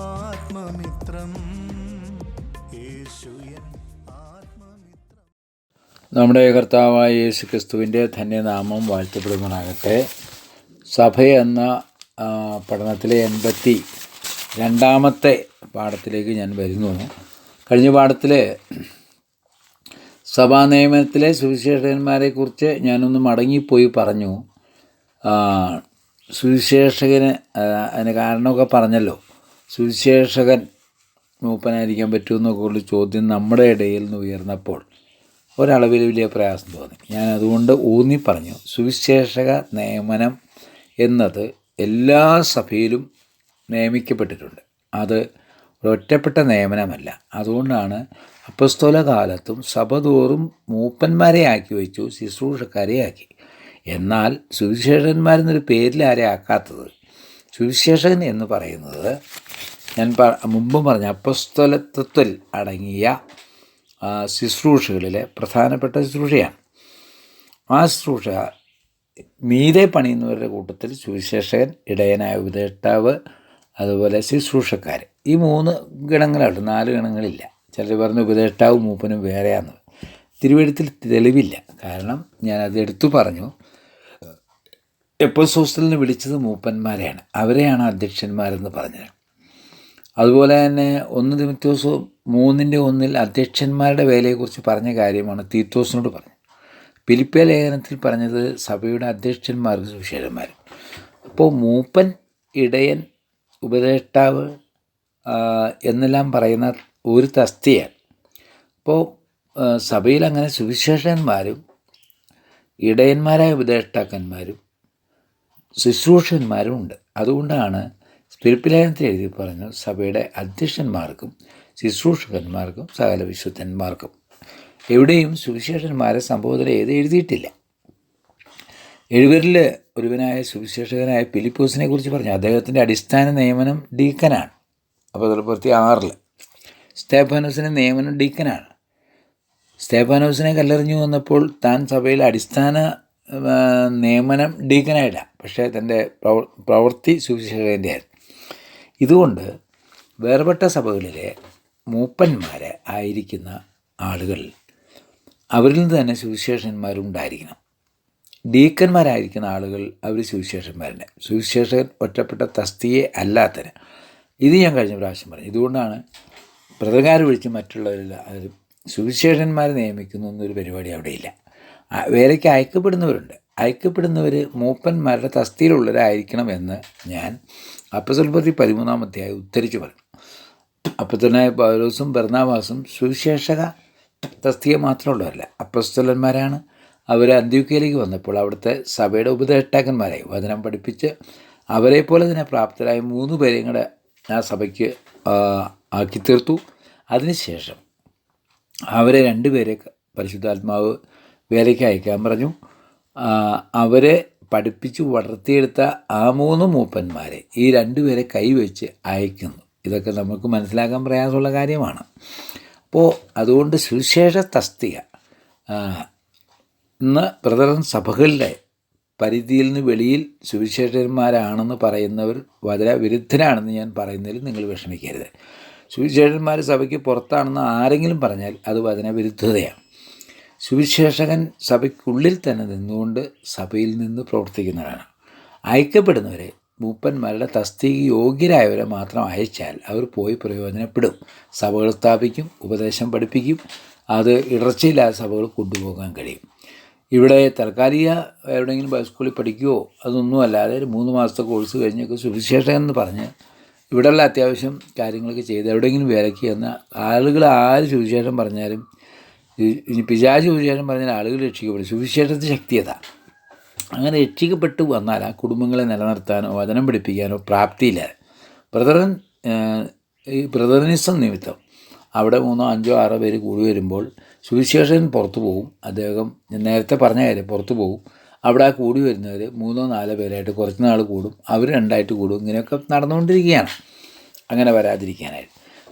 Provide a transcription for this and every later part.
ആത്മമിത്രം. നമ്മുടെ കർത്താവായ യേശു ക്രിസ്തുവിന്റെ ധന്യനാമം വാഴ്ത്തപ്പെടുമാറാകട്ടെ. സഭ എന്ന പഠനത്തിലെ എൺപത്തി രണ്ടാമത്തെ പാഠത്തിലേക്ക് ഞാൻ വരുന്നു. കഴിഞ്ഞ പാഠത്തിൽ സഭാ നിയമനത്തിലെ സുവിശേഷകന്മാരെക്കുറിച്ച് ഞാനൊന്ന് മടങ്ങിപ്പോയി പറഞ്ഞു. സുവിശേഷകന് അതിന് കാരണമൊക്കെ പറഞ്ഞല്ലോ. സുവിശേഷകൻ മൂപ്പനായിരിക്കാൻ പറ്റുമെന്നൊക്കെ ഉള്ള ചോദ്യം നമ്മുടെ ഇടയിൽ നിന്ന് ഉയർന്നപ്പോൾ ഒരളവിൽ വലിയ പ്രയാസം തോന്നി. ഞാൻ അതുകൊണ്ട് ഊന്നി പറഞ്ഞു സുവിശേഷക നിയമനം എന്നത് എല്ലാ സഭയിലും നിയമിക്കപ്പെട്ടിട്ടുണ്ട്. അത് ഒരൊറ്റപ്പെട്ട നിയമനമല്ല. അതുകൊണ്ടാണ് അപ്പസ്തോല കാലത്തും സഭ തോറും മൂപ്പന്മാരെ ആക്കി വെച്ചു ശുശ്രൂഷക്കാരെ ആക്കി. എന്നാൽ സുവിശേഷകന്മാരെന്നൊരു പേരിൽ ആരെ ആക്കാത്തത്? സുവിശേഷകൻ എന്ന് പറയുന്നത് ഞാൻ മുമ്പ് പറഞ്ഞ അപ്പസ്തലത്വത്തിൽ അടങ്ങിയ ശുശ്രൂഷകളിലെ പ്രധാനപ്പെട്ട ശുശ്രൂഷയാണ്. ആ ശുശ്രൂഷ മീതെ പണിയുന്നവരുടെ കൂട്ടത്തിൽ സുവിശേഷകൻ ഇടയനായ ഉപദേഷ്ടാവ് അതുപോലെ ശുശ്രൂഷക്കാർ ഈ മൂന്ന് ഗണങ്ങളുണ്ട് നാല് ഗണങ്ങളില്ല. ചിലർ പറഞ്ഞ ഉപദേഷ്ടാവ് മൂപ്പനും വേറെയാണ് തിരുവഴുത്തിൽ തെളിവില്ല. കാരണം ഞാനത് എടുത്തു പറഞ്ഞു. എപ്പോസോസ്റ്റലിന് വിളിച്ചത് മൂപ്പന്മാരെയാണ്. അവരെയാണ് അധ്യക്ഷന്മാരെന്ന് പറഞ്ഞത്. അതുപോലെ തന്നെ ഒന്ന് തിമിത്തോസ് മൂന്നിന്റെ ഒന്നിൽ അധ്യക്ഷന്മാരുടെ വേലയെക്കുറിച്ച് പറഞ്ഞ കാര്യമാണ് തീത്തോസിനോട് പറഞ്ഞത്. പിലിപ്പ ലേഖനത്തിൽ പറഞ്ഞത് സഭയുടെ അധ്യക്ഷന്മാർക്ക് സുവിശേഷന്മാർ അപ്പോൾ മൂപ്പൻ ഇടയൻ ഉപദേഷ്ടാവ് എന്നെല്ലാം പറയുന്ന ഒരു തസ്തിയാണ് അപ്പോൾ സഭയിൽ അങ്ങനെ സുവിശേഷന്മാരും ഇടയന്മാരായ ഉപദേഷ്ടാക്കന്മാരും ശുശ്രൂഷന്മാരും ഉണ്ട്. അതുകൊണ്ടാണ് സ്പിരിപ്പിലേഖനത്തിൽ എഴുതി പറഞ്ഞു സഭയുടെ അധ്യക്ഷന്മാർക്കും ശുശ്രൂഷകന്മാർക്കും സകല വിശുദ്ധന്മാർക്കും. എവിടെയും സുവിശേഷന്മാരെ സംഭവത്തിൽ ഏത് എഴുതിയിട്ടില്ല. എഴുവരിൽ ഒരുവനായ സുവിശേഷകനായ ഫിലിപ്പോസിനെ കുറിച്ച് പറഞ്ഞു. അദ്ദേഹത്തിന്റെ അടിസ്ഥാന നിയമനം ഡീക്കനാണ്. അപ്പോൾ അതിൽപ്പുറത്തി ആറിൽ സ്റ്റേഫാനോസിന്റെ നിയമനം ഡീക്കനാണ്. സ്റ്റേഫാനോസിനെ കല്ലെറിഞ്ഞു വന്നപ്പോൾ താൻ സഭയിലെ അടിസ്ഥാന നിയമനം ഡീക്കനായില്ല. പക്ഷേ തന്റെ പ്രവൃത്തി സുവിശേഷകന്റെ ആയിരുന്നു ഇതുകൊണ്ട് വേർപെട്ട സഭകളിലെ മൂപ്പന്മാരെ ആയിരിക്കുന്ന ആളുകൾ അവരിൽ നിന്ന് തന്നെ സുവിശേഷന്മാരുണ്ടായിരിക്കണം. ഡീക്കന്മാരായിരിക്കുന്ന ആളുകൾ അവർ സുവിശേഷന്മാരുടെ സുവിശേഷകൻ ഒറ്റപ്പെട്ട തസ്തിയെ അല്ലാത്തന് ഇത് ഞാൻ കഴിഞ്ഞ പ്രാവശ്യം പറഞ്ഞു. ഇതുകൊണ്ടാണ് പ്രതകാരം വിളിച്ച് മറ്റുള്ളവരിൽ അത് സുവിശേഷന്മാരെ നിയമിക്കുന്നു എന്നൊരു പരിപാടി അവിടെയില്ല വേലയ്ക്ക് അയക്കപ്പെടുന്നവരുണ്ട്. അയക്കപ്പെടുന്നവർ മൂപ്പന്മാരുടെ തസ്തിയിലുള്ളവരായിരിക്കണം എന്ന് ഞാൻ അപ്പസൽപതി പതിമൂന്നാം അധ്യായം ഉദ്ധരിച്ചു പറഞ്ഞു. അപ്പത്തനായ പൗലോസും ബർണാവാസും സുവിശേഷക തസ്തിക മാത്രമുള്ളവരല്ല. അപ്പസ്തലന്മാരാണ്. അവർ അന്ത്യോക്കയിലേക്ക് വന്നപ്പോൾ അവിടുത്തെ സഭയുടെ ഉപദേഷ്ടാക്കന്മാരായി വചനം പഠിപ്പിച്ച് അവരെ പോലെ തന്നെ പ്രാപ്തരായ മൂന്ന് പേരെയും കൂടെ ആ സഭയ്ക്ക് ആക്കി തീർത്തു. അതിനുശേഷം അവരെ രണ്ടുപേരെ പരിശുദ്ധാത്മാവ് വേലയ്ക്ക് അയക്കാൻ പറഞ്ഞു. അവരെ പഠിപ്പിച്ച് വളർത്തിയെടുത്ത ആ മൂന്ന് മൂപ്പന്മാരെ ഈ രണ്ടുപേരെ കൈവച്ച് അയക്കുന്നു. ഇതൊക്കെ നമുക്ക് മനസ്സിലാക്കാൻ പ്രയാസമുള്ള കാര്യമാണ്. അപ്പോൾ അതുകൊണ്ട് സുവിശേഷ തസ്തിക ഇന്ന് ബ്രദർ സഭകളുടെ പരിധിയിൽ നിന്ന് വെളിയിൽ സുവിശേഷന്മാരാണെന്ന് പറയുന്നവർ വളരെ വിരുദ്ധരാണെന്ന് ഞാൻ പറയുന്നതിൽ നിങ്ങൾ വിഷമിക്കരുത്. സുവിശേഷന്മാർ സഭയ്ക്ക് പുറത്താണെന്ന് ആരെങ്കിലും പറഞ്ഞാൽ അത് വചന വിരുദ്ധതയാണ്. സുവിശേഷകൻ സഭയ്ക്കുള്ളിൽ തന്നെ നിന്നുകൊണ്ട് സഭയിൽ നിന്ന് പ്രവർത്തിക്കുന്നവരാണ്. അയക്കപ്പെടുന്നവരെ മൂപ്പന്മാരുടെ തസ്തിക യോഗ്യരായവരെ മാത്രം അയച്ചാൽ അവർ പോയി പ്രയോജനപ്പെടും. സഭകൾ സ്ഥാപിക്കും ഉപദേശം പഠിപ്പിക്കും. അത് ഇടർച്ചയില്ലാതെ സഭകൾ കൊണ്ടുപോകാൻ കഴിയും. ഇവിടെ തൽക്കാലിക എവിടെയെങ്കിലും ബൈസ്കൂളിൽ പഠിക്കുകയോ അതൊന്നും അല്ലാതെ ഒരു മൂന്ന് മാസത്തെ കോഴ്സ് കഴിഞ്ഞൊക്കെ സുവിശേഷം എന്ന് പറഞ്ഞ് ഇവിടെയുള്ള അത്യാവശ്യം കാര്യങ്ങളൊക്കെ ചെയ്ത് എവിടെയെങ്കിലും വിലക്കി എന്ന ആളുകൾ ആര് സുവിശേഷം പറഞ്ഞാലും ഇനി പിശാച് സുവിശേഷം പറഞ്ഞാൽ ആളുകൾ രക്ഷിക്കപ്പെടും. സുവിശേഷത്തെ അതാണ് അങ്ങനെ രക്ഷിക്കപ്പെട്ടു വന്നാൽ ആ കുടുംബങ്ങളെ നിലനിർത്താനോ വചനം പഠിപ്പിക്കാനോ പ്രാപ്തിയില്ല. ബ്രദറൻ ഈ ബ്രദറിനിസം നിമിത്തം അവിടെ മൂന്നോ അഞ്ചോ ആറോ പേര് കൂടി വരുമ്പോൾ സുവിശേഷൻ പുറത്തു പോകും അദ്ദേഹം ഞാൻ നേരത്തെ പറഞ്ഞ കാര്യം പുറത്തു പോകും അവിടെ ആ കൂടി വരുന്നവർ മൂന്നോ നാലോ പേരായിട്ട് കുറച്ച് നാൾ കൂടും. അവർ രണ്ടായിട്ട് കൂടും. ഇങ്ങനെയൊക്കെ നടന്നുകൊണ്ടിരിക്കുകയാണ്. അങ്ങനെ വരാതിരിക്കാനായിട്ട്.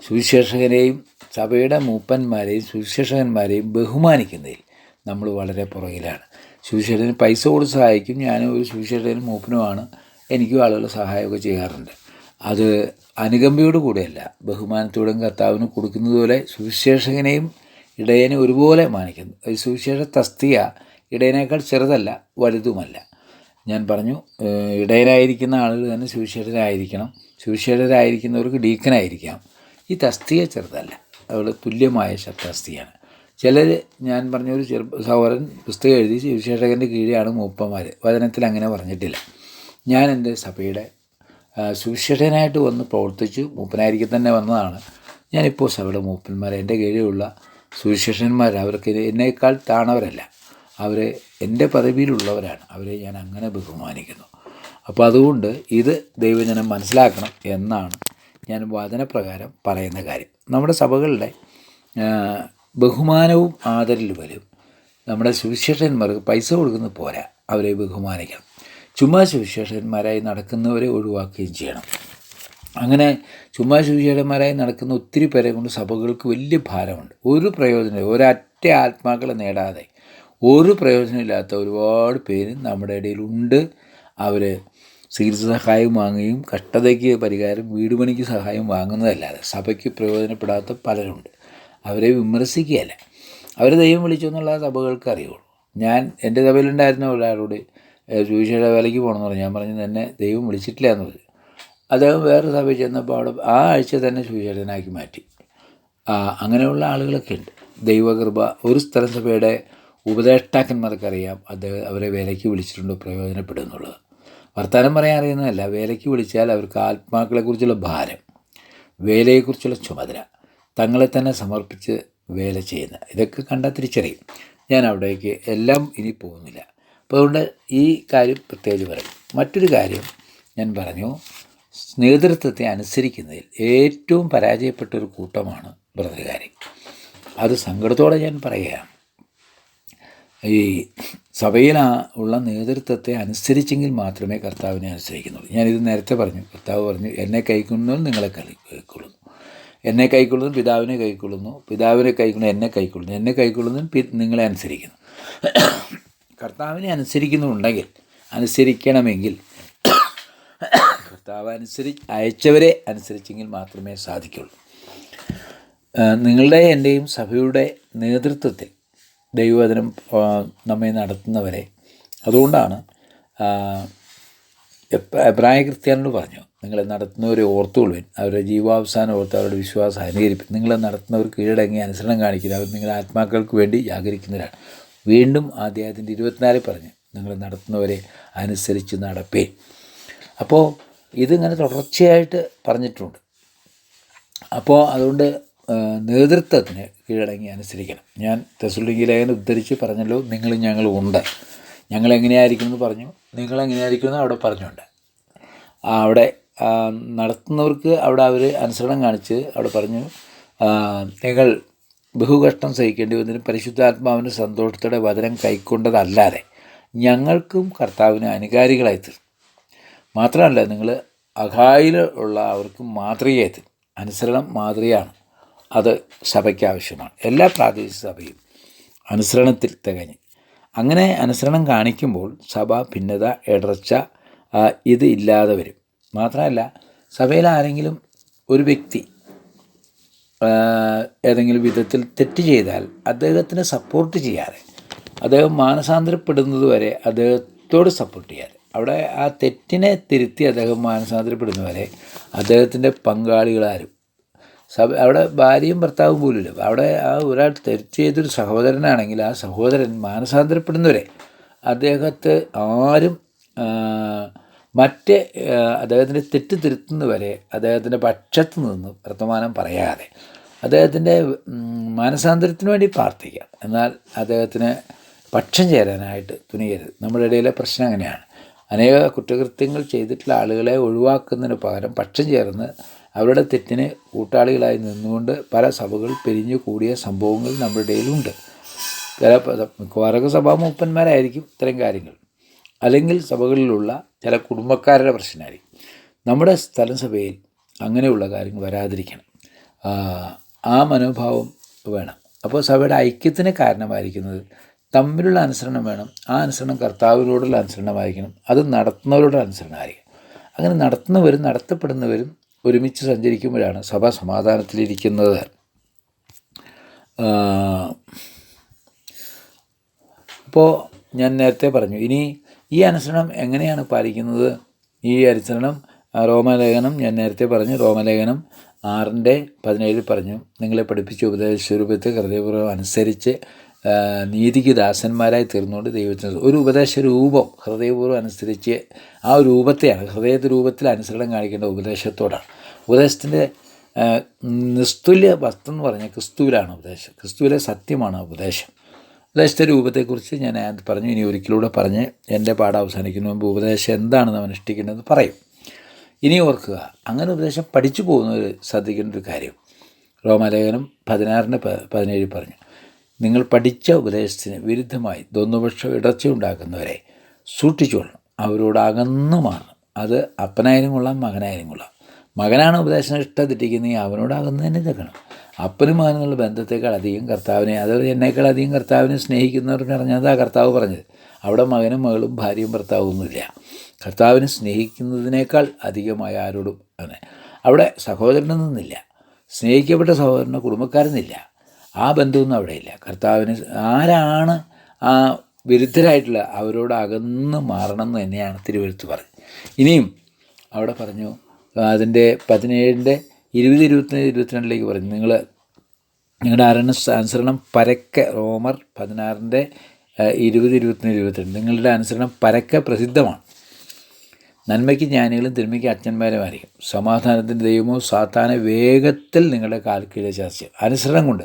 സുവിശേഷകരെയും സഭയുടെ മൂപ്പന്മാരെയും സുവിശേഷകന്മാരെയും ബഹുമാനിക്കുന്നതിൽ നമ്മൾ വളരെ പുറകിലാണ്. സുവിശേഷകന് പൈസ കൊടുത്ത് സഹായിക്കും. ഞാനും ഒരു സുവിശേഷകനും മൂപ്പനുമാണ്. എനിക്കും ആളുകൾ സഹായമൊക്കെ ചെയ്യാറുണ്ട്. അത് അനുകമ്പയോട് കൂടെയല്ല. ബഹുമാനത്തോടും കർത്താവിന് കൊടുക്കുന്നതുപോലെ സുവിശേഷകനെയും ഇടയനെ ഒരുപോലെ മാനിക്കുന്നു. ഒരു സുവിശേഷ തസ്തിക ഇടയനേക്കാൾ ചെറുതല്ല വലുതുമല്ല. ഞാൻ പറഞ്ഞു ഇടയനായിരിക്കുന്ന ആളുകൾ തന്നെ സുവിശേഷരായിരിക്കണം. സുവിശേഷരായിരിക്കുന്നവർക്ക് ഡീക്കനായിരിക്കാം. ഈ തസ്തിക ചെറുതല്ല. അവിടെ തുല്യമായ ശ- തസ്തികയാണ് ചിലർ ഞാൻ പറഞ്ഞ ഒരു ചെറു സഹോദരൻ പുസ്തകം എഴുതി സുവിശേഷകന്റെ കീഴെയാണ് മൂപ്പന്മാർ വചനത്തിൽ അങ്ങനെ പറഞ്ഞിട്ടില്ല. ഞാൻ എന്റെ സഭയുടെ സുവിശേഷകനായിട്ട് വന്ന് പ്രവർത്തിച്ചു. മൂപ്പനായിരിക്കും തന്നെ വന്നതാണ്. ഞാനിപ്പോൾ സഭയുടെ മൂപ്പന്മാർ എന്റെ കീഴിലുള്ള സുവിശേഷന്മാർ അവർക്ക് എന്നേക്കാൾ താണവരല്ല. അവർ എന്റെ പദവിയിലുള്ളവരാണ്. അവരെ ഞാൻ അങ്ങനെ ബഹുമാനിക്കുന്നു. അപ്പോൾ അതുകൊണ്ട് ഇത് ദൈവജനം മനസ്സിലാക്കണം എന്നാണ് ഞാൻ വചനപ്രകാരം പറയുന്ന കാര്യം. നമ്മുടെ സഭകളുടെ ബഹുമാനവും വരും നമ്മുടെ സുവിശേഷന്മാർക്ക് പൈസ കൊടുക്കുന്നത് പോരാ. അവരെ ബഹുമാനിക്കണം. ചുമ്മാ സുവിശേഷന്മാരായി നടക്കുന്നവരെ ഒഴിവാക്കുകയും ചെയ്യണം. അങ്ങനെ ചുമ്മാ സുവിശേഷന്മാരായി നടക്കുന്ന ഒത്തിരി പേരെ കൊണ്ട് സഭകൾക്ക് വലിയ ഭാരമുണ്ട്. ഒരു പ്രയോജനം ഒരറ്റ ആത്മാക്കളെ നേടാതെ ഒരു പ്രയോജനമില്ലാത്ത ഒരുപാട് പേര് നമ്മുടെ ഇടയിലുണ്ട്. അവർ ചികിത്സ സഹായം വാങ്ങുകയും കഷ്ടതയ്ക്ക് പരിഹാരം വീട് പണിക്ക് സഹായം വാങ്ങുന്നതല്ലാതെ സഭയ്ക്ക് പ്രയോജനപ്പെടാത്ത പലരുണ്ട്. അവരെ വിമർശിക്കുകയല്ല. അവർ ദൈവം വിളിച്ചു എന്നുള്ള സഭകൾക്ക് അറിയുള്ളൂ. ഞാൻ എന്റെ സഭയിലുണ്ടായിരുന്ന ഒരാളോട് ചോദിച്ചയുടെ വേലയ്ക്ക് പോകണമെന്ന് പറഞ്ഞു. ഞാൻ പറഞ്ഞു തന്നെ ദൈവം വിളിച്ചിട്ടില്ല എന്ന് പറഞ്ഞു. അദ്ദേഹം വേറെ സഭയിൽ ചെന്നപ്പോൾ അവിടെ ആ ആഴ്ച തന്നെ സുവിശേഷനാക്കി മാറ്റി. അങ്ങനെയുള്ള ആളുകളൊക്കെ ഉണ്ട്. ദൈവകൃപ ഒരു സ്ഥലസഭയുടെ ഉപദേഷ്ടാക്കന്മാർക്കറിയാം. അദ്ദേഹം അവരെ വേലയ്ക്ക് വിളിച്ചിട്ടുണ്ടോ പ്രയോജനപ്പെടും എന്നുള്ളത്. വർത്തമാനം പറയാൻ അറിയുന്നതല്ല. വേലയ്ക്ക് വിളിച്ചാൽ അവർക്ക് ആത്മാക്കളെക്കുറിച്ചുള്ള ഭാരം വേലയെക്കുറിച്ചുള്ള ചുമതല തങ്ങളെ തന്നെ സമർപ്പിച്ച് വേല ചെയ്യുന്ന ഇതൊക്കെ കണ്ടാൽ തിരിച്ചറിയും. ഞാൻ അവിടേക്ക് എല്ലാം ഇനി പോകുന്നില്ല. അപ്പോൾ അതുകൊണ്ട് ഈ കാര്യം പ്രത്യേകിച്ച് പറയും. മറ്റൊരു കാര്യം ഞാൻ പറഞ്ഞു നേതൃത്വത്തെ അനുസരിക്കുന്നതിൽ ഏറ്റവും പരാജയപ്പെട്ട ഒരു കൂട്ടമാണ് ബ്രദറുകാരി. അത് സങ്കടത്തോടെ ഞാൻ പറയുകയാണ്. ഈ സഭയിൽ ഉള്ള നേതൃത്വത്തെ അനുസരിച്ചെങ്കിൽ മാത്രമേ കർത്താവിനെ അനുസരിക്കുന്നുള്ളൂ ഞാനിത് നേരത്തെ പറഞ്ഞു. കർത്താവ് പറഞ്ഞു എന്നെ കൈക്കൊള്ളുന്നവൻ നിങ്ങളെ കളി കൈക്കൊള്ളുന്നു. എന്നെ കൈക്കൊള്ളുന്നു പിതാവിനെ കൈക്കൊള്ളുന്നു. പിതാവിനെ കൈക്കൊള്ളുന്നു എന്നെ കൈക്കൊള്ളുന്നു. എന്നെ കൈക്കൊള്ളുന്നവൻ നിങ്ങളെ അനുസരിക്കുന്നു. കർത്താവിനെ അനുസരിക്കുന്നുണ്ടെങ്കിൽ അനുസരിക്കണമെങ്കിൽ കർത്താവ് അനുസരി അയച്ചവരെ അനുസരിച്ചെങ്കിൽ മാത്രമേ സാധിക്കുള്ളൂ. നിങ്ങളുടെ എന്റെയും സഭയുടെ നേതൃത്വത്തിൽ ദൈവവചനം നമ്മെ നടത്തുന്നവരെ. അതുകൊണ്ടാണ് എബ്രായ ക്രിസ്ത്യാനോട് പറഞ്ഞു നിങ്ങളെ നടത്തുന്നവരെ ഓർത്തുകൊള്ളുവിൻ. അവരുടെ ജീവാവസാനം ഓർത്ത് അവരുടെ വിശ്വാസം അനുകരിപ്പിൻ. നിങ്ങളെ നടത്തുന്നവർ കീഴടങ്ങി അനുസരണം കാണിക്കില്ല അവർ നിങ്ങളുടെ ആത്മാക്കൾക്ക് വേണ്ടി ജാഗരിക്കുന്നവരാണ്. വീണ്ടും ആദ്യത്തിന്റെ ഇരുപത്തിനാലിൽ പറഞ്ഞു നിങ്ങൾ നടത്തുന്നവരെ അനുസരിച്ച് നടപ്പേ അപ്പോൾ ഇതിങ്ങനെ തുടർച്ചയായിട്ട് പറഞ്ഞിട്ടുണ്ട്. അപ്പോൾ അതുകൊണ്ട് നേതൃത്വത്തിന് കീഴടങ്ങി അനുസരിക്കണം. ഞാൻ ലേഖനം ഉദ്ധരിച്ച് പറഞ്ഞല്ലോ നിങ്ങൾ ഞങ്ങളും ഉണ്ട്. ഞങ്ങൾ എങ്ങനെയായിരിക്കും എന്ന് പറഞ്ഞു നിങ്ങൾ എങ്ങനെയായിരിക്കും എന്ന് അവിടെ പറഞ്ഞുണ്ട് അവിടെ നടത്തുന്നവർക്ക് അവിടെ അവർ അനുസരണം കാണിച്ച് അവിടെ പറഞ്ഞു നിങ്ങൾ ബഹുകഷ്ടം സഹിക്കേണ്ടി വന്നതിനും പരിശുദ്ധാത്മാവിന് സന്തോഷത്തോടെ വചനം കൈക്കൊണ്ടതല്ലാതെ ഞങ്ങൾക്കും കർത്താവിന് അനുകാരികളായി തീർന്നു മാത്രമല്ല നിങ്ങൾ അഖായിലുള്ള അവർക്കും മാതൃകയായി തീരും അനുസരണം മാതൃകയാണ്. അത് സഭയ്ക്ക് ആവശ്യമാണ് എല്ലാ പ്രാദേശിക സഭയും അനുസരണത്തിൽ തികഞ്ഞ്. അങ്ങനെ അനുസരണം കാണിക്കുമ്പോൾ സഭ ഭിന്നത ഇടർച്ച ഇത് ഇല്ലാതെ വരും. മാത്രമല്ല സഭയിൽ ആരെങ്കിലും ഒരു വ്യക്തി ഏതെങ്കിലും വിധത്തിൽ തെറ്റ് ചെയ്താൽ അദ്ദേഹത്തിന് സപ്പോർട്ട് ചെയ്യാതെ അദ്ദേഹം മാനസാന്തരപ്പെടുന്നത് വരെ അദ്ദേഹത്തോട് സപ്പോർട്ട് ചെയ്യാതെ അവിടെ ആ തെറ്റിനെ തിരുത്തി അദ്ദേഹം മാനസാന്തരപ്പെടുന്നവരെ അദ്ദേഹത്തിന്റെ പങ്കാളികളാരും സഭ അവിടെ ഭാര്യയും ഭർത്താവും പോലുമില്ല. അവിടെ ആ ഒരാൾ തെറ്റ് ചെയ്തൊരു സഹോദരനാണെങ്കിൽ ആ സഹോദരൻ മാനസാന്തരപ്പെടുന്നവരെ അദ്ദേഹത്തെ ആരും മറ്റേ അദ്ദേഹത്തിന്റെ തെറ്റ് തിരുത്തുന്നവരെ അദ്ദേഹത്തിന്റെ പക്ഷത്ത് നിന്ന് വർത്തമാനം പറയാതെ അദ്ദേഹത്തിന്റെ മാനസാന്തരത്തിന് വേണ്ടി പ്രാർത്ഥിക്കാം. എന്നാൽ അദ്ദേഹത്തിന് പക്ഷം ചേരാനായിട്ട് തുനിയരുത്. നമ്മുടെ ഇടയിലെ പ്രശ്നം അങ്ങനെയാണ്. അനേക കുറ്റകൃത്യങ്ങൾ ചെയ്തിട്ടുള്ള ആളുകളെ ഒഴിവാക്കുന്നതിന് പകരം പക്ഷം ചേർന്ന് അവരുടെ തെറ്റിന് കൂട്ടാളികളായി നിന്നുകൊണ്ട് പല സഭകൾ പിരിഞ്ഞു കൂടിയ സംഭവങ്ങൾ നമ്മുടെ ഇടയിലുണ്ട്. ചില മിക്കവാറൊക്കെ സഭാ മൂപ്പന്മാരായിരിക്കും ഇത്തരം കാര്യങ്ങൾ. അല്ലെങ്കിൽ സഭകളിലുള്ള ചില കുടുംബക്കാരുടെ പ്രശ്നമായിരിക്കും. നമ്മുടെ സ്ഥലസഭയിൽ അങ്ങനെയുള്ള കാര്യങ്ങൾ വരാതിരിക്കണം. ആ, മനോഭാവം വേണം. അപ്പോൾ സഭയുടെ ഐക്യത്തിന് കാരണമായിരിക്കുന്നത് തമ്മിലുള്ള അനുസരണം വേണം. ആ അനുസരണം കർത്താവിനോടുള്ള അനുസരണമായിരിക്കണം. അത് നടത്തുന്നവരുടെ അനുസരണമായിരിക്കും അങ്ങനെ നടത്തുന്നവരും നടത്തപ്പെടുന്നവരും ഒരുമിച്ച് സഞ്ചരിക്കുമ്പോഴാണ് സഭ സമാധാനത്തിലിരിക്കുന്നത്. അപ്പോൾ ഞാൻ നേരത്തെ പറഞ്ഞു ഇനി ഈ അനുസരണം എങ്ങനെയാണ് പാലിക്കുന്നത്? ഈ അനുസരണം റോമലേഖനം ഞാൻ നേരത്തെ പറഞ്ഞു റോമലേഖനം ആറിന്റെ പതിനേഴിൽ പറഞ്ഞു. നിങ്ങളെ പഠിപ്പിച്ച ഉപദേശ സ്വരൂപത്തെ ഹൃദയപൂർവം അനുസരിച്ച് നീതിക്ക് ദാസന്മാരായി തീർന്നുകൊണ്ട് ദൈവത്തിന് ഒരു ഉപദേശ രൂപം ഹൃദയപൂർവം അനുസരിച്ച് ആ രൂപത്തെയാണ് ഹൃദയ രൂപത്തിൽ അനുസരണം കാണിക്കേണ്ട ഉപദേശത്തോടാണ്. ഉപദേശത്തിന്റെ നിസ്തുല്യ വസ്തു എന്ന് പറഞ്ഞാൽ ക്രിസ്തുവിലാണ് ഉപദേശം. ക്രിസ്തുവിലെ സത്യമാണ് ഉപദേശം. ഉപദേശത്തെ രൂപത്തെക്കുറിച്ച് ഞാൻ പറഞ്ഞു ഇനി ഒരിക്കലൂടെ പറഞ്ഞ് എന്റെ പാഠം അവസാനിക്കുന്ന മുമ്പ് ഉപദേശം എന്താണെന്ന് ഇഷ്ടിക്കുന്നത് പറയും. ഇനി ഓർക്കുക അങ്ങനെ ഉപദേശം പഠിച്ചു പോകുന്നവർ ശ്രദ്ധിക്കേണ്ട ഒരു കാര്യം. റോമാലേഖനം പതിനാറിന്റെ പതിനേഴ് പറഞ്ഞു നിങ്ങൾ പഠിച്ച ഉപദേശത്തിന് വിരുദ്ധമായി ദ്വന്ദ്വപക്ഷം ഇടർച്ചയുണ്ടാക്കുന്നവരെ സൂക്ഷിച്ചുകൊള്ളണം. അവരോട് അകന്നു മാറണം. അത് അപ്പനായാലും കൊള്ളാം മകനായാലും കൊള്ളാം. മകനാണ് ഉപദേശം ഇഷ്ടത്തിട്ടിരിക്കുന്നത് അവനോട് അകന്ന് തന്നെ നിൽക്കണം. അപ്പനും മകനുള്ള ബന്ധത്തേക്കാൾ അധികം കർത്താവിനെ അതായത് എന്നേക്കാൾ അധികം കർത്താവിനെ സ്നേഹിക്കുന്നവർക്ക് അറിഞ്ഞതാ കർത്താവ് പറഞ്ഞത്. അവിടെ മകനും മകളും ഭാര്യയും ഭർത്താവും ഒന്നുമില്ല കർത്താവിനെ സ്നേഹിക്കുന്നതിനേക്കാൾ അധികമായ ആരോടും അങ്ങനെ. അവിടെ സഹോദരനൊന്നുമില്ല സ്നേഹിക്കപ്പെട്ട സഹോദരനോ കുടുംബക്കാരെന്നില്ല ആ ബന്ധമൊന്നും അവിടെ ഇല്ല കർത്താവിന് ആരാണ് ആ വിരുദ്ധരായിട്ടുള്ള അവരോട് അകന്ന് മാറണം എന്ന് തന്നെയാണ് തിരുവഴുത്ത് പറഞ്ഞത്. ഇനിയും അവിടെ പറഞ്ഞു അതിന്റെ പതിനേഴിന്റെ ഇരുപത് ഇരുപത്തി ഇരുപത്തിരണ്ടിലേക്ക് പറഞ്ഞു നിങ്ങൾ നിങ്ങളുടെ അരണ അനുസരണം പരക്കെ റോമർ പതിനാറിന്റെ ഇരുപത് ഇരുപത്തിന് ഇരുപത്തിരണ്ട്. നിങ്ങളുടെ അനുസരണം പരക്കെ പ്രസിദ്ധമാണ്. നന്മയ്ക്ക് ജ്ഞാനികളും തിന്മയ്ക്ക് അച്ഛന്മാരുമായിരിക്കും സമാധാനത്തിന്റെ ദൈവമോ സാത്താനെ വേഗത്തിൽ നിങ്ങളുടെ കാൽക്കീഴ ചർച്ച. അനുസരണം കൊണ്ട്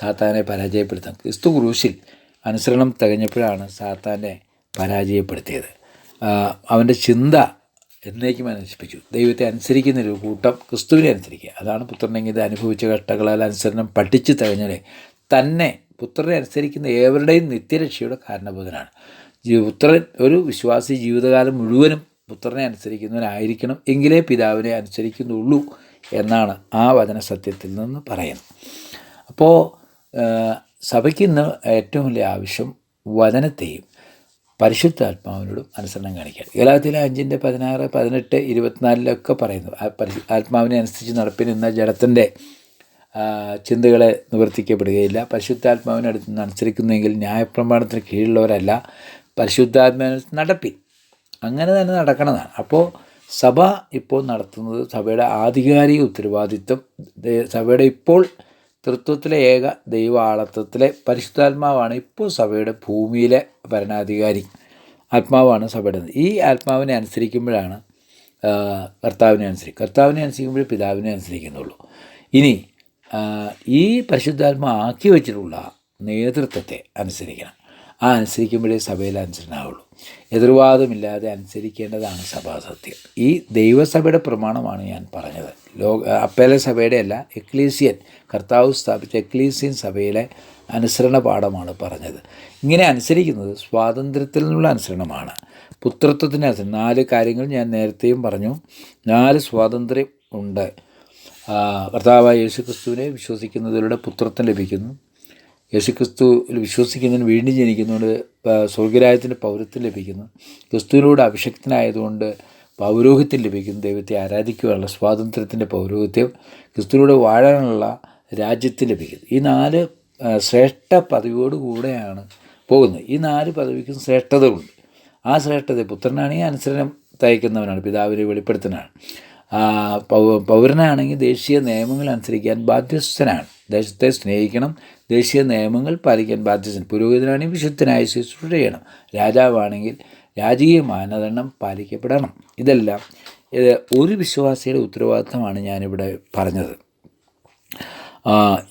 സാത്താനെ പരാജയപ്പെടുത്താം ക്രിസ്തു ക്രൂശിൽ അനുസരണം തികഞ്ഞപ്പോഴാണ് സാത്താനെ പരാജയപ്പെടുത്തിയത്. അവന്റെ ചിന്ത എന്നേക്കും നശിപ്പിച്ചു ദൈവത്തെ അനുസരിക്കുന്ന ഒരു കൂട്ടം ക്രിസ്തുവിനെ അനുസരിക്കുക. അതാണ് പുത്രനെങ്കിൽ ഇത് അനുഭവിച്ച ഘട്ടങ്ങളാൽ അനുസരണം പഠിച്ചു തികഞ്ഞത്. തന്നെ പുത്രനെ അനുസരിക്കുന്ന ഏവരുടെയും നിത്യരക്ഷയുടെ കാരണബോധനാണ്. പുത്രൻ ഒരു വിശ്വാസി ജീവിതകാലം മുഴുവനും പുത്രനെ അനുസരിക്കുന്നവനായിരിക്കണം എങ്കിലേ പിതാവിനെ അനുസരിക്കുന്നുള്ളൂ എന്നാണ് ആ വചന സത്യത്തിൽ നിന്ന് പറയുന്നത്. അപ്പോൾ സഭയ്ക്ക് ഇന്ന് ഏറ്റവും വലിയ ആവശ്യം വചനത്തെയും പരിശുദ്ധാത്മാവിനോടും അനുസരണം കാണിക്കുക ഗലാത്തിലെ അഞ്ചിന്റെ പതിനാറ് പതിനെട്ട് ഇരുപത്തിനാലിലൊക്കെ പറയുന്നു. ആത്മാവിനെ അനുസരിച്ച് നടപ്പിന് ഇന്ന ജഡത്തിന്റെ ചിന്തകളെ നിവർത്തിക്കപ്പെടുകയില്ല. പരിശുദ്ധാത്മാവിനടുത്ത് നിന്ന് അനുസരിക്കുന്നെങ്കിൽ ന്യായപ്രമാണത്തിന് കീഴിലുള്ളവരല്ല. പരിശുദ്ധാത്മാവിനെ നടപ്പിൻ അങ്ങനെ തന്നെ നടക്കണതാണ്. അപ്പോൾ സഭ ഇപ്പോൾ നടത്തുന്നത് സഭയുടെ ആധികാരിക ഉത്തരവാദിത്വം. സഭയുടെ ഇപ്പോൾ തൃത്വത്തിലെ ഏക ദൈവാളത്വത്തിലെ പരിശുദ്ധാത്മാവാണ് ഇപ്പോൾ സഭയുടെ ഭൂമിയിലെ ഭരണാധികാരി. ആത്മാവാണ് സഭയുടെ ഈ ആത്മാവിനെ അനുസരിക്കുമ്പോഴാണ് കർത്താവിനെ അനുസരിക്കും കർത്താവിനെ അനുസരിക്കുമ്പോഴേ പിതാവിനെ അനുസരിക്കുന്നുള്ളൂ. ഇനി ഈ പരിശുദ്ധാത്മാ ആക്കി വെച്ചിട്ടുള്ള നേതൃത്വത്തെ അനുസരിക്കണം. ആ അനുസരിക്കുമ്പോഴേ സഭയിൽ അനുസരണാവുള്ളൂ. എതിർവാദമില്ലാതെ അനുസരിക്കേണ്ടതാണ് സഭാസത്യം. ഈ ദൈവസഭയുടെ പ്രമാണമാണ് ഞാൻ പറഞ്ഞത്. ലോക അപ്പേല സഭയുടെ അല്ല എക്ലീസിയൻ കർത്താവ് സ്ഥാപിച്ച എക്ലീസിയൻ സഭയിലെ അനുസരണ പാഠമാണ് പറഞ്ഞത്. ഇങ്ങനെ അനുസരിക്കുന്നത് സ്വാതന്ത്ര്യത്തിൽ നിന്നുള്ള അനുസരണമാണ്. പുത്രത്വത്തിന് അനുസരണം. നാല് കാര്യങ്ങൾ ഞാൻ നേരത്തെയും പറഞ്ഞു. നാല് സ്വാതന്ത്ര്യം ഉണ്ട്. കർത്താവായ യേശു ക്രിസ്തുവിനെ വിശ്വസിക്കുന്നതിലൂടെ പുത്രത്വം ലഭിക്കുന്നു. യേശുക്രിസ്തുവിൽ വിശ്വസിക്കുന്നതിന് വീണ്ടും ജനിക്കുന്നതുകൊണ്ട് സ്വർഗരാജ്യത്തിന്റെ പൗരത്വം ലഭിക്കുന്നു. ക്രിസ്തുവിനോട് അഭിഷക്തനായതുകൊണ്ട് പൗരോഹിത്യം ലഭിക്കുന്നു. ദൈവത്തെ ആരാധിക്കുവാനുള്ള സ്വാതന്ത്ര്യത്തിന്റെ പൗരോഹിത്യം ക്രിസ്തുവിലൂടെ വാഴാനുള്ള രാജ്യത്തിൽ ലഭിക്കുന്നു. ഈ നാല് ശ്രേഷ്ഠ പദവിയോടുകൂടെയാണ് പോകുന്നത്. ഈ നാല് പദവിക്കും ശ്രേഷ്ഠതകളുണ്ട്. ആ ശ്രേഷ്ഠത പുത്രനാണെങ്കിൽ അനുസരണം തയ്ക്കുന്നവനാണ് പിതാവിനെ വെളിപ്പെടുത്തുന്നതാണ് പൗരനാണെങ്കിൽ ദേശീയ നിയമങ്ങൾ അനുസരിക്കാൻ ബാധ്യസ്ഥനാണ്. ദേശത്തെ സ്നേഹിക്കണം ദേശീയ നിയമങ്ങൾ പാലിക്കാൻ ബാധ്യസ്ഥൻ. പുരോഹിതനാണെങ്കിൽ വിശുദ്ധനായ ശുശ്രൂഷ ചെയ്യണം രാജാവാണെങ്കിൽ രാജകീയ മാനദണ്ഡം പാലിക്കപ്പെടണം. ഇതെല്ലാം ഇത് ഒരു വിശ്വാസിയുടെ ഉത്തരവാദിത്തമാണ് ഞാനിവിടെ പറഞ്ഞത്.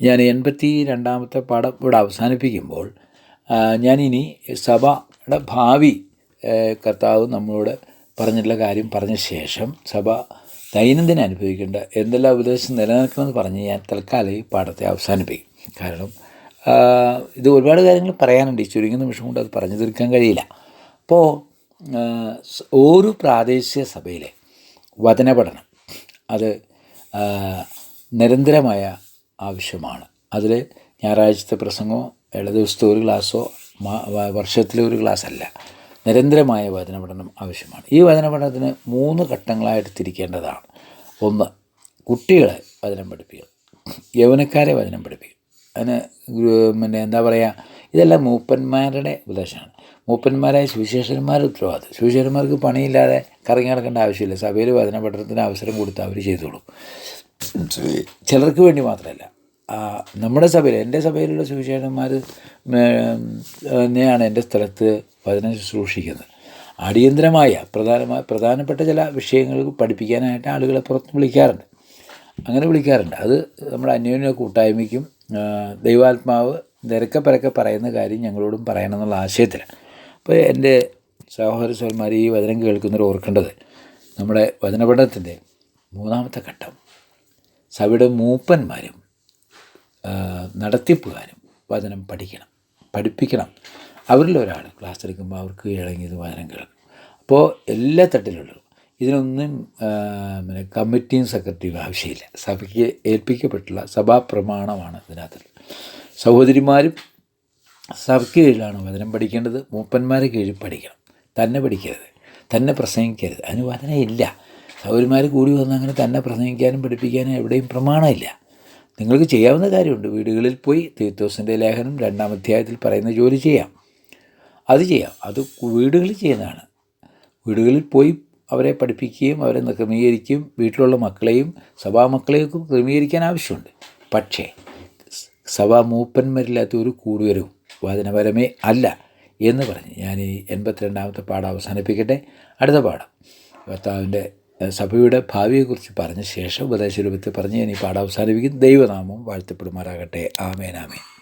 ഞാൻ എൺപത്തി രണ്ടാമത്തെ പാഠം ഇവിടെ അവസാനിപ്പിക്കുമ്പോൾ ഞാനിനി സഭയുടെ ഭാവി കർത്താവ് നമ്മളോട് പറഞ്ഞിട്ടുള്ള കാര്യം പറഞ്ഞ ശേഷം സഭ ദൈനംദിനം അനുഭവിക്കേണ്ട എന്തെല്ലാം ഉപദേശം നിലനിൽക്കുമെന്ന് പറഞ്ഞ് ഞാൻ തൽക്കാലം ഈ പാഠത്തെ അവസാനിപ്പിക്കും. കാരണം ഇത് ഒരുപാട് കാര്യങ്ങൾ പറയാനുണ്ട്. ഈ ചുരുങ്ങിയ നിമിഷം കൊണ്ട് അത് പറഞ്ഞു തീർക്കാൻ കഴിയില്ല. അപ്പോൾ ഓരോ പ്രാദേശിക സഭയിലെ വചന പഠനം അത് നിരന്തരമായ ആവശ്യമാണ്. അതിൽ ഞായറാഴ്ചത്തെ പ്രസംഗമോ ഇട ദിവസത്തെ ഒരു ക്ലാസ്സോ വർഷത്തിലെ ഒരു ക്ലാസ് അല്ല നിരന്തരമായ വചന പഠനം ആവശ്യമാണ്. ഈ വചന പഠനത്തിന് മൂന്ന് ഘട്ടങ്ങളായിട്ട് തിരിക്കേണ്ടതാണ്. ഒന്ന് കുട്ടികളെ വചനം പഠിപ്പിക്കുക യൗവനക്കാരെ വചനം പഠിപ്പിക്കുക അതിന് പിന്നെ എന്താ പറയുക ഇതെല്ലാം മൂപ്പന്മാരുടെ ഉപദേശമാണ്. മൂപ്പന്മാരായ സുവിശേഷന്മാരുടെ ഉത്തരവാദിത്വം. സുവിശേഷന്മാർക്ക് പണിയില്ലാതെ കറങ്ങി നടക്കേണ്ട ആവശ്യമില്ല. സഭയിൽ വചന പഠനത്തിന് അവസരം കൊടുത്ത് അവർ ചെയ്തോളും. ചിലർക്ക് വേണ്ടി മാത്രമല്ല. നമ്മുടെ സഭയിൽ എന്റെ സഭയിലുള്ള സുവിശേഷന്മാർ തന്നെയാണ് എന്റെ സ്ഥലത്ത് വചനം ശുശ്രൂഷിക്കുന്നത്. അടിയന്തരമായ പ്രധാനമായ പ്രധാനപ്പെട്ട ചില വിഷയങ്ങൾ പഠിപ്പിക്കാനായിട്ട് ആളുകളെ പുറത്ത് വിളിക്കാറുണ്ട്. അങ്ങനെ വിളിക്കാറുണ്ട്. അത് നമ്മുടെ അന്യോന്യ കൂട്ടായ്മയ്ക്കും ദൈവാത്മാവ് നിരക്കെ പരക്കെ പറയുന്ന കാര്യം ഞങ്ങളോടും പറയണം എന്നുള്ള ആശയത്തിലാണ് അപ്പോൾ എന്റെ സഹോദര സഹോദരന്മാർ ഈ വചനം കേൾക്കുന്നവർ ഓർക്കേണ്ടത് നമ്മുടെ വചനപഠനത്തിന്റെ മൂന്നാമത്തെ ഘട്ടം. സഭയുടെ മൂപ്പന്മാരും നടത്തിപ്പുകാരും വചനം പഠിക്കണം പഠിപ്പിക്കണം. അവരിൽ ഒരാൾ ക്ലാസ് എടുക്കുമ്പോൾ അവർക്ക് ഇളങ്ങിയത് വചനം കേൾക്കും. അപ്പോൾ എല്ലാ തട്ടിലുള്ളൂ ഇതിനൊന്നും പിന്നെ കമ്മിറ്റിയും സെക്രട്ടറിയും ആവശ്യമില്ല. സഭയ്ക്ക് ഏൽപ്പിക്കപ്പെട്ടുള്ള സഭാ പ്രമാണമാണ് ഇതിനകത്ത്. സഹോദരിമാരും സഭയ്ക്ക് കീഴിലാണ് വചനം പഠിക്കേണ്ടത്. മൂപ്പന്മാരെ കീഴിൽ പഠിക്കണം. തന്നെ പഠിക്കരുത്. തന്നെ പ്രസംഗിക്കരുത്. അതിന് ഇല്ല സൗകര്യമാർ കൂടി വന്ന് അങ്ങനെ തന്നെ പ്രസംഗിക്കാനും പഠിപ്പിക്കാനും എവിടെയും പ്രമാണമില്ല. നിങ്ങൾക്ക് ചെയ്യാവുന്ന കാര്യമുണ്ട്. വീടുകളിൽ പോയി തീത്തോസിന്റെ ലേഖനം രണ്ടാം അധ്യായത്തിൽ പറയുന്ന ജോലി ചെയ്യാം. അത് ചെയ്യാം. അത് വീടുകളിൽ ചെയ്യുന്നതാണ്. വീടുകളിൽ പോയി അവരെ പഠിപ്പിക്കുകയും അവരെ ക്രമീകരിക്കുകയും വീട്ടിലുള്ള മക്കളെയും സഭാമക്കളെയും ഒക്കെ ക്രമീകരിക്കാൻ ആവശ്യമുണ്ട്. പക്ഷേ സഭാ മൂപ്പന്മാരില്ലാത്ത ഒരു കൂടുതലും വചനപരമേ അല്ല എന്ന് പറഞ്ഞ് ഞാൻ ഈ എൺപത്തിരണ്ടാമത്തെ പാഠം അവസാനിപ്പിക്കട്ടെ. അടുത്ത പാഠം. കർത്താവിന്റെ ഏഹ്, സഭയുടെ ഭാവിയെക്കുറിച്ച് പറഞ്ഞ ശേഷം ഉപദേശരൂപത്തിൽ പറഞ്ഞ് ഞാൻ ഈ പാഠം അവസാനിപ്പിക്കും. ദൈവനാമം വാഴ്ത്തപ്പെടുമാറാകട്ടെ. ആമേനാമേ